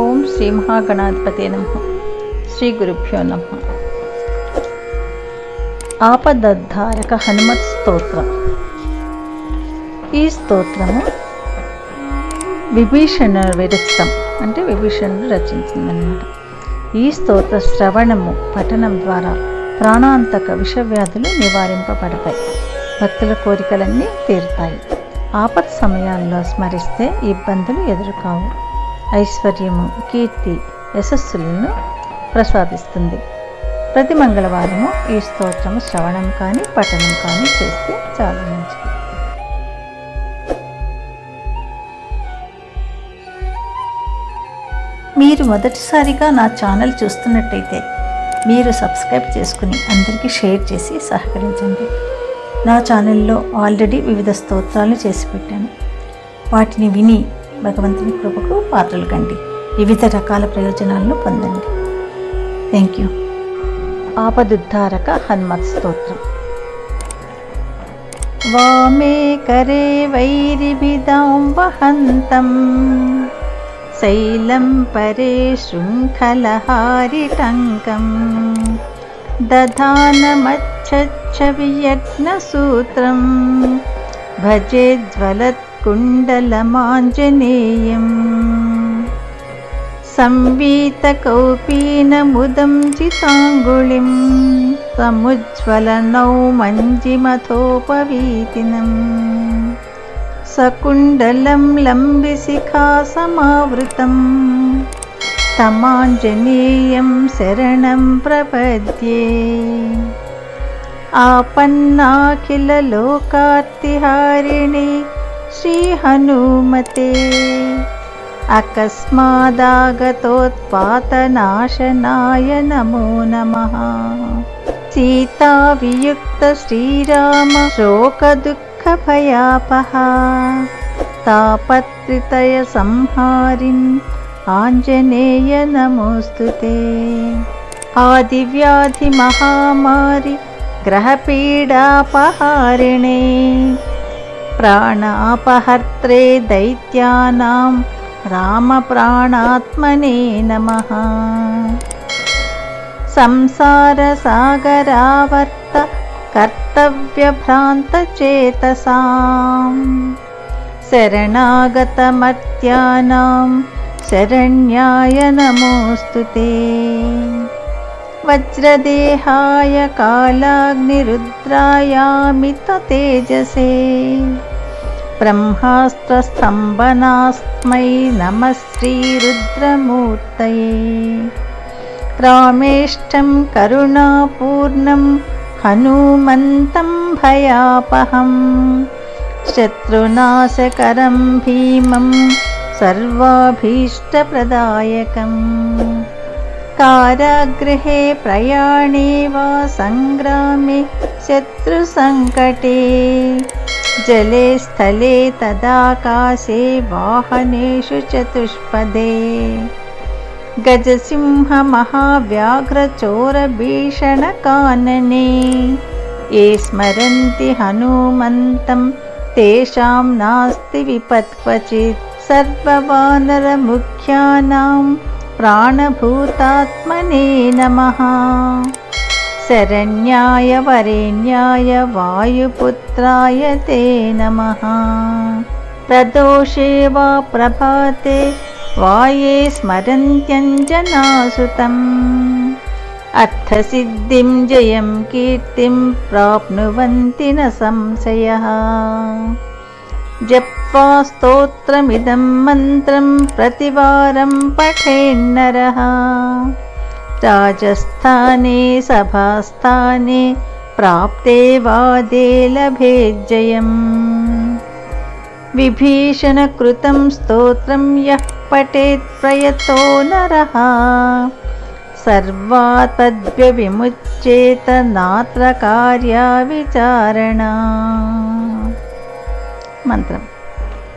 ఓం శ్రీ మహాగణాధిపతి నమ. శ్రీ గురుభ్యో నమ. ఆపదద్ధారక హనుమత్ స్తోత్రం. ఈ స్తోత్రము విభీషణ విరచితం అంటే విభీషణుడు రచించిందనమాట ఈ స్తోత్ర శ్రవణము పఠనం ద్వారా ప్రాణాంతక విషవ్యాధులు నివారింపబడతాయి. భక్తుల కోరికలన్నీ తీరుతాయి. ఆపత్ సమయాల్లో స్మరిస్తే ఇబ్బందులు ఎదురుకావు. ఐశ్వర్యము కీర్తి యశస్సులను ప్రసాదిస్తుంది. ప్రతి మంగళవారము ఈ స్తోత్రం శ్రవణం కానీ పఠనం కానీ చేస్తే చాలా మంచిది. మీరు మొదటిసారిగా నా ఛానల్ చూస్తున్నట్టయితే మీరు సబ్స్క్రైబ్ చేసుకుని అందరికీ షేర్ చేసి సహకరించండి. నా ఛానల్లో ఆల్రెడీ వివిధ స్తోత్రాలు చేసి పెట్టాను. వాటిని విని భగవంతుని కృపకు పాత్రలు కండి. వివిధ రకాల ప్రయోజనాలను పొందండి. థ్యాంక్ యూ ఆపదుద్ధారక హనుమత్ స్తోత్రం. వామే కరే వైరిభిదాం వహంతం. శైలం పరే శృంఖలహారిటంకం. భజే జ్వలత్ ज्वलत्कुण्डलमाञ्जनेयम् संवीतकौपीनमुदं जिताङ्गुलिं समुज्ज्वलनौ मञ्जिमथोपवीतिनम् सकुण्डलं लम्बिशिखासमावृतम् तमाञ्जनेयं शरणं प्रपद्ये आपन्नाखिललोकार्तिहारिणि श्रीहनुमते अकस्मादागतोत्पातनाशनाय नमो नमः। सीतावियुक्त श्रीरामशोकदुःखभयापहारापत्रितयसंहारिन् आञ्जनेय नमोऽस्तु ते। आदिव्याधिमहामारि ग्रहपीडापहारिणे। प्राणापहर्त्रे दैत्यानां रामप्राणात्मने नमः संसारसागरावर्त कर्तव्यभ्रान्तचेतसां शरणागतमर्त्यानां शरण्याय नमोऽस्तु ते वज्रदेहाय कालाग्निरुद्रायामिततेजसे ब्रह्मास्त्रस्तम्भनास्मै नमः श्रीरुद्रमूर्तये रामेष्टं करुणापूर्णं हनुमन्तं भयापहं शत्रुनाशकरं भीमं सर्वाभीष्टप्रदायकम् कारागृहे प्रयाणे वा सङ्ग्रामे शत्रुसङ्कटे। जले स्थले तदाकाशे वाहनेषु चतुष्पदे। गजसिंहमहाव्याघ्रचोरभीषणकानने। ये स्मरन्ति हनुमन्तं तेषां नास्ति विपत्क्वचित्। सर्ववानरमुख्यानां प्राणभूतात्मने नमः। शरण्याय वरेण्याय वायुपुत्राय ते नमः। प्रदोषे वा प्रभाते वाये स्मरन्त्यञ्जनासुतम् अर्थसिद्धिं, जयं, कीर्तिं प्राप्नुवन्ति न संशयः। स्तोत्रमिदं मन्त्रं प्रतिवारं पठेन्नरः राजस्थाने सभास्थाने प्राप्ते वादे लभे जयम्। विभीषणकृतं स्तोत्रं यः पठेत् प्रयतो नरः। सर्वातद्व्यविमुच्येत नात्र कार्या विचारणा मन्त्रम्।